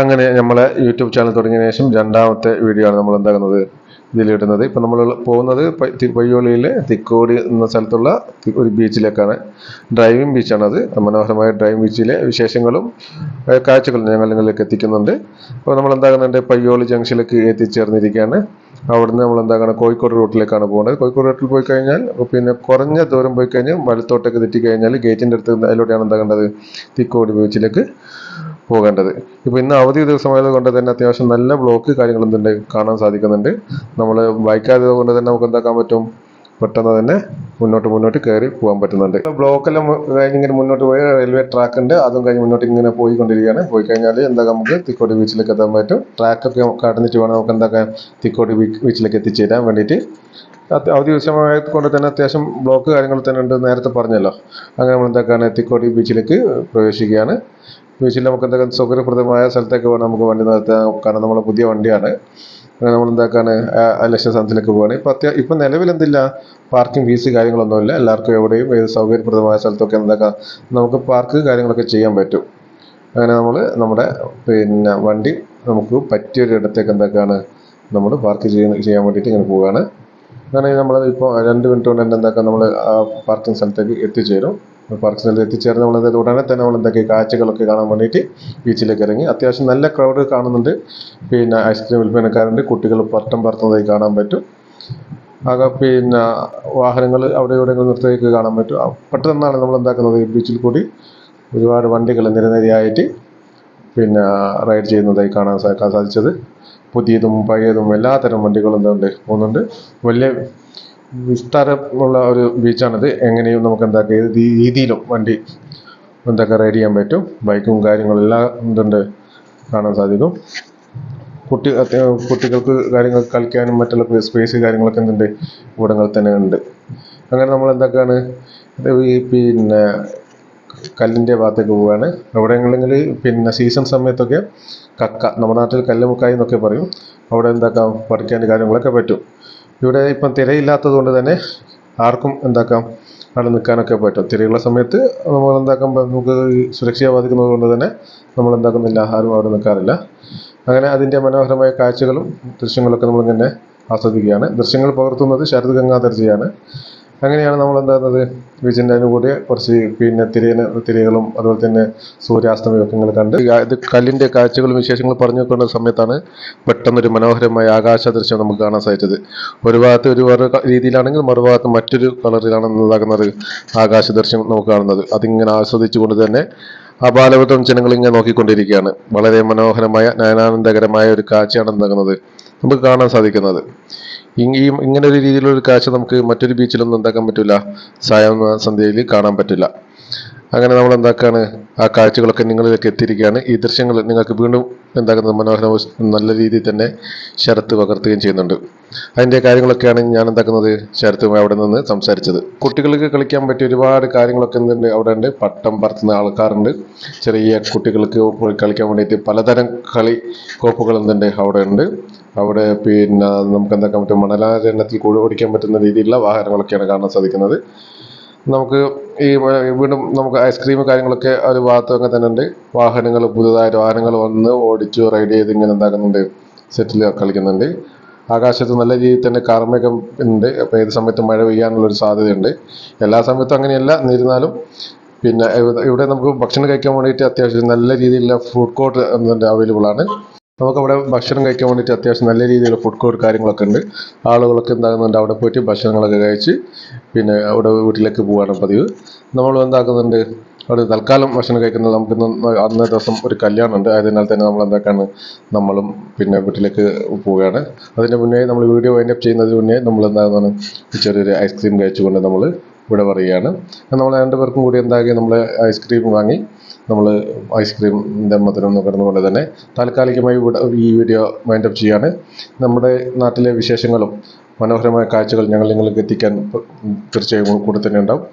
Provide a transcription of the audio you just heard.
അങ്ങനെ നമ്മളെ YouTube channel തുടങ്ങിയ ശേഷം രണ്ടാമത്തെ വീഡിയോ ആണ് നമ്മൾ എന്താകുന്നത് ഇതിലിടുന്നത്. ഇപ്പം നമ്മൾ പോകുന്നത് പയ്യോളിയിൽ തിക്കോടി എന്ന സ്ഥലത്തുള്ള ഒരു ബീച്ചിലേക്കാണ്. ഡ്രൈവിംഗ് ബീച്ചാണത് മനോഹരമായ ഡ്രൈവിംഗ് ബീച്ചിലെ വിശേഷങ്ങളും കാഴ്ചകളും ഞങ്ങൾ നിങ്ങളിലേക്ക് എത്തിക്കുന്നുണ്ട്. അപ്പോൾ നമ്മൾ എന്താകുന്നുണ്ട് പയ്യോളി ജംഗ്ഷനിലേക്ക് എത്തിച്ചേർന്നിരിക്കുകയാണ്. അവിടുന്ന് നമ്മൾ എന്താകണം കോഴിക്കോട് റൂട്ടിലേക്കാണ് പോകുന്നത് കോഴിക്കോട് റൂട്ടിൽ പോയി കഴിഞ്ഞാൽ പിന്നെ കുറഞ്ഞ ദൂരം പോയി കഴിഞ്ഞാൽ വലത്തോട്ടേക്ക് തെറ്റി കഴിഞ്ഞാൽ ഗേറ്റിന്റെ അടുത്ത് അതിലൂടെയാണ് എന്താകേണ്ടത് തിക്കോടി ബീച്ചിലേക്ക്. പോകേണ്ടത്. ഇപ്പോൾ ഇന്ന് അവധി ദിവസമായത് കൊണ്ട് തന്നെ അത്യാവശ്യം നല്ല ബ്ലോക്ക് കാര്യങ്ങൾ എന്തുണ്ട് കാണാൻ സാധിക്കുന്നുണ്ട്. നമ്മൾ ബൈക്കായത് കൊണ്ട് തന്നെ നമുക്ക് എന്താക്കാൻ പറ്റും? പെട്ടെന്ന് തന്നെ മുന്നോട്ട് മുന്നോട്ട് കയറി പോകാൻ പറ്റുന്നുണ്ട്. ബ്ലോക്കെല്ലാം കഴിഞ്ഞ് ഇങ്ങനെ മുന്നോട്ട് പോയി റെയിൽവേ ട്രാക്ക് ഉണ്ട്. അതും കഴിഞ്ഞ് മുന്നോട്ട് ഇങ്ങനെ പോയിക്കൊണ്ടിരിക്കുകയാണ്. പോയി കഴിഞ്ഞാൽ എന്താ നമുക്ക്? തിക്കോടി ബീച്ചിലേക്ക് എത്താൻ പറ്റും. ട്രാക്കൊക്കെ കടന്നിട്ട് വേണം നമുക്ക് എന്താക്കാൻ? തിക്കോടി ബീച്ചിലേക്ക് എത്തിച്ചേരാൻ വേണ്ടിയിട്ട്. അവധി ദിവസമായത് കൊണ്ട് തന്നെ അത്യാവശ്യം ബ്ലോക്ക് കാര്യങ്ങൾ തന്നെ ഉണ്ട്. നേരത്തെ പറഞ്ഞല്ലോ. അങ്ങനെ നമ്മൾ എന്താക്കാണ്? തിക്കോടി ബീച്ചിലേക്ക് പ്രവേശിക്കുകയാണ്. ബീച്ചിൽ നമുക്ക് എന്തൊക്കെ സൗകര്യപ്രദമായ സ്ഥലത്തേക്ക് വേണം നമുക്ക് വണ്ടി നിർത്താൻ കാരണം നമ്മളെ പുതിയ വണ്ടിയാണ്. അങ്ങനെ നമ്മൾ എന്താക്കാണ് ആ- സ്ഥലത്തിലേക്ക് പോവാണ്. ഇപ്പം അത്യാ ഇപ്പം നിലവിൽ എന്തില്ല പാർക്കിംഗ് ഫീസ് കാര്യങ്ങളൊന്നുമില്ല. എല്ലാവർക്കും എവിടെയും ഏത് സൗകര്യപ്രദമായ സ്ഥലത്തൊക്കെ എന്താക്കാം നമുക്ക് പാർക്ക് കാര്യങ്ങളൊക്കെ ചെയ്യാൻ പറ്റും. അങ്ങനെ നമ്മൾ നമ്മുടെ പിന്നെ വണ്ടി നമുക്ക് പറ്റിയൊരു ഇടത്തേക്ക് എന്താക്കാണ് നമ്മൾ പാർക്ക് ചെയ്യാൻ ചെയ്യാൻ വേണ്ടിയിട്ട് ഇങ്ങനെ പോവുകയാണ് അങ്ങനെ നമ്മൾ ഇപ്പോൾ രണ്ട് മിനിറ്റ് കൊണ്ട് തന്നെ എന്താക്കാം നമ്മൾ ആ പാർക്കിംഗ് സ്ഥലത്തേക്ക് എത്തിച്ചേരും. പാർക്കിംഗ് സ്ഥലത്ത് എത്തിച്ചേർന്ന് നമ്മൾ എന്താ ഉടനെ തന്നെ നമ്മൾ എന്തൊക്കെ കാഴ്ചകളൊക്കെ കാണാൻ വേണ്ടിയിട്ട് ബീച്ചിലേക്ക് ഇറങ്ങി. അത്യാവശ്യം നല്ല ക്രൗഡ് കാണുന്നുണ്ട്. പിന്നെ ഐസ്ക്രീം വിൽപ്പനക്കാരുണ്ട്. കുട്ടികൾ പട്ടം പറത്തുന്നതായി കാണാൻ പറ്റും. ആകെ പിന്നെ വാഹനങ്ങൾ അവിടെ ഇവിടെ നിർത്തിയൊക്കെ കാണാൻ പറ്റും. പെട്ടെന്നാണ് നമ്മൾ എന്താക്കുന്നത് ബീച്ചിൽ കൂടി ഒരുപാട് വണ്ടികൾ നിരനിരയായിട്ട് പിന്നെ റൈഡ് ചെയ്യുന്നതായി കാണാൻ സാധിക്കാൻ സാധിച്ചത്. പുതിയതും പഴയതും എല്ലാത്തരം വണ്ടികളും എന്തുണ്ട് പോകുന്നുണ്ട്. വലിയ വിസ്താരമുള്ള ഒരു ബീച്ചാണിത്. എങ്ങനെയും നമുക്ക് എന്താക്കുക ഏത് രീതിയിലും വണ്ടി എന്തൊക്കെ റൈഡ് ചെയ്യാൻ പറ്റും? ബൈക്കും കാര്യങ്ങളും എല്ലാം എന്തുണ്ട് കാണാൻ സാധിക്കും. കുട്ടി കുട്ടികൾക്ക് കാര്യങ്ങൾ കളിക്കാനും മറ്റുള്ള സ്പേസ് കാര്യങ്ങളൊക്കെ എന്തുണ്ട്? ഇവിടങ്ങളിൽ തന്നെ ഉണ്ട്. അങ്ങനെ നമ്മൾ എന്തൊക്കെയാണ് ഈ പിന്നെ കല്ലിന്റെ ഭാഗത്തേക്ക് പോവുകയാണ് എവിടെയെങ്കിലും പിന്നെ സീസൺ സമയത്തൊക്കെ കക്ക നമ്മുടെ നാട്ടിൽ കല്ലുമുക്കായി എന്നൊക്കെ പറയും. അവിടെ എന്താക്കാം? പറിക്കാൻ കാര്യങ്ങളൊക്കെ പറ്റും. ഇവിടെ ഇപ്പം തിരയില്ലാത്തത് കൊണ്ട് തന്നെ ആർക്കും എന്താക്കാം അവിടെ നിൽക്കാനൊക്കെ പറ്റും. തിരയുള്ള സമയത്ത് നമ്മൾ എന്താക്കാൻ നമുക്ക് സുരക്ഷയെ ബാധിക്കുന്നത് കൊണ്ട് തന്നെ നമ്മൾ എന്താക്കുന്നില്ല ആരും അവിടെ നിൽക്കാറില്ല. അങ്ങനെ അതിന്റെ മനോഹരമായ കാഴ്ചകളും ദൃശ്യങ്ങളൊക്കെ നമ്മളിങ്ങനെ ആസ്വദിക്കുകയാണ്. ദൃശ്യങ്ങൾ പകർത്തുന്നത് ശരത് ഗംഗാധർജിയാണ്. അങ്ങനെയാണ് നമ്മൾ എന്താകുന്നത് ബീച്ചിന്റെ അതിന് കുറച്ച് പിന്നെ തിരയന തിരകളും അതുപോലെ തന്നെ സൂര്യാസ്തമയമൊക്കെ കണ്ട്. ഇത് കല്ലിന്റെ കാഴ്ചകളും വിശേഷങ്ങളും പറഞ്ഞു വെക്കേണ്ട സമയത്താണ് പെട്ടെന്നൊരു മനോഹരമായ ആകാശ ദൃശ്യം നമുക്ക് കാണാൻ സാധിച്ചത്. ഒരു ഭാഗത്ത് ഒരു രീതിയിലാണെങ്കിൽ മറുഭാഗത്ത് മറ്റൊരു കളറിലാണ് ഇതാകുന്നത് ആകാശ ദൃശ്യം നമുക്ക് കാണുന്നത്. അതിങ്ങനെ ആസ്വദിച്ചുകൊണ്ട് തന്നെ അപാലവൃത്തം ജനങ്ങൾ ഇങ്ങനെ നോക്കിക്കൊണ്ടിരിക്കുകയാണ്. വളരെ മനോഹരമായ നയനാനന്ദകരമായ ഒരു കാഴ്ചയാണ് എന്താകുന്നത് നമുക്ക് കാണാൻ സാധിക്കുന്നത്. ഈ ഇങ്ങനെ ഒരു രീതിയിലുള്ള ഒരു കാഴ്ച നമുക്ക് മറ്റൊരു ബീച്ചിലൊന്നും എന്താക്കാൻ പറ്റില്ല സായം സന്ധ്യയിൽ കാണാൻ പറ്റില്ല. അങ്ങനെ നമ്മൾ എന്താക്കാണ് ആ കാഴ്ചകളൊക്കെ നിങ്ങളിലേക്ക് എത്തിയിരിക്കുകയാണ്. ഈ ദൃശ്യങ്ങൾ നിങ്ങൾക്ക് വീണ്ടും എന്താക്കുന്നത് മനോഹര നല്ല രീതിയിൽ തന്നെ ശരത്ത് പകർത്തുകയും ചെയ്യുന്നുണ്ട്. അതിന്റെ കാര്യങ്ങളൊക്കെയാണ് ഞാൻ എന്താക്കുന്നത് ശരത്തുമായി അവിടെ നിന്ന് സംസാരിച്ചത്. കുട്ടികൾക്ക് കളിക്കാൻ പറ്റിയ ഒരുപാട് കാര്യങ്ങളൊക്കെ എന്തുണ്ട് അവിടെ ഉണ്ട്. പട്ടം പറത്തുന്ന ആൾക്കാരുണ്ട്. ചെറിയ കുട്ടികൾക്ക് കളിക്കാൻ വേണ്ടിയിട്ട് പലതരം കളി കോപ്പുകൾ എന്തുണ്ട് അവിടെ ഉണ്ട്. അവിടെ പിന്നെ നമുക്ക് എന്താക്കാൻ പറ്റും? മണലാചരണത്തിൽ കൂടെ ഓടിക്കാൻ പറ്റുന്ന രീതിയിലുള്ള വാഹനങ്ങളൊക്കെയാണ് കാണാൻ സാധിക്കുന്നത്. നമുക്ക് ഈ വീണ്ടും നമുക്ക് ഐസ്ക്രീം കാര്യങ്ങളൊക്കെ ഒരു ഭാഗത്തൊക്കെ തന്നെ ഉണ്ട്. വാഹനങ്ങൾ പുതുതായിട്ട് വാഹനങ്ങൾ വന്ന് ഓടിച്ചു റൈഡ് ചെയ്ത് ഇങ്ങനെ എന്താക്കുന്നുണ്ട്. സെറ്റിൽ കളിക്കുന്നുണ്ട്. ആകാശത്ത് നല്ല രീതിയിൽ തന്നെ കാർമേഘം ഉണ്ട്. അപ്പോൾ ഏത് സമയത്തും മഴ പെയ്യാനുള്ളൊരു സാധ്യതയുണ്ട്. എല്ലാ സമയത്തും അങ്ങനെയല്ല. എന്നിരുന്നാലും പിന്നെ ഇവിടെ ഇവിടെ നമുക്ക് ഭക്ഷണം കഴിക്കാൻ വേണ്ടിയിട്ട് അത്യാവശ്യം നല്ല രീതിയിലുള്ള ഫുഡ് കോർട്ട് എന്തുണ്ട് അവൈലബിൾ ആണ്. നമുക്കവിടെ ഭക്ഷണം കഴിക്കാൻ വേണ്ടിയിട്ട് അത്യാവശ്യം നല്ല രീതിയിലുള്ള ഫുഡ് കോർട്ട് കാര്യങ്ങളൊക്കെ ഉണ്ട്. ആളുകളൊക്കെ എന്താകുന്നുണ്ട് അവിടെ പോയിട്ട് ഭക്ഷണങ്ങളൊക്കെ കഴിച്ച് പിന്നെ അവിടെ വീട്ടിലേക്ക് പോവുകയാണ് പതിവ്. നമ്മൾ എന്താക്കുന്നുണ്ട്? അവിടെ തൽക്കാലം ഭക്ഷണം കഴിക്കുന്നത് നമുക്ക് അന്നേ ദിവസം ഒരു കല്യാണം ഉണ്ട് അതിനാൽ തന്നെ നമ്മൾ എന്താക്കാണ്? നമ്മളും പിന്നെ വീട്ടിലേക്ക് പോവുകയാണ്. അതിന് മുന്നേ നമ്മൾ വീഡിയോ വൈൻഡപ്പ് ചെയ്യുന്നതിന് മുന്നേ നമ്മൾ എന്താണ് ചെറിയൊരു ഐസ്ക്രീം കഴിച്ചുകൊണ്ട് നമ്മൾ ഇവിടെ പറയുകയാണ് നമ്മൾ രണ്ടുപേർക്കും കൂടി എന്താക്കി നമ്മൾ ഐസ്ക്രീം വാങ്ങി നമ്മൾ ഐസ്ക്രീമിന്റെ മധുരം കിടന്നുകൊണ്ട് തന്നെ താൽക്കാലികമായി ഇവിടെ ഈ വീഡിയോ മൈൻഡപ്പ് ചെയ്യാണ്. നമ്മുടെ നാട്ടിലെ വിശേഷങ്ങളും മനോഹരമായ കാഴ്ചകൾ ഞങ്ങൾ നിങ്ങൾക്ക് എത്തിക്കാൻ തീർച്ചയായും കൂടെ തന്നെ ഉണ്ടാവും.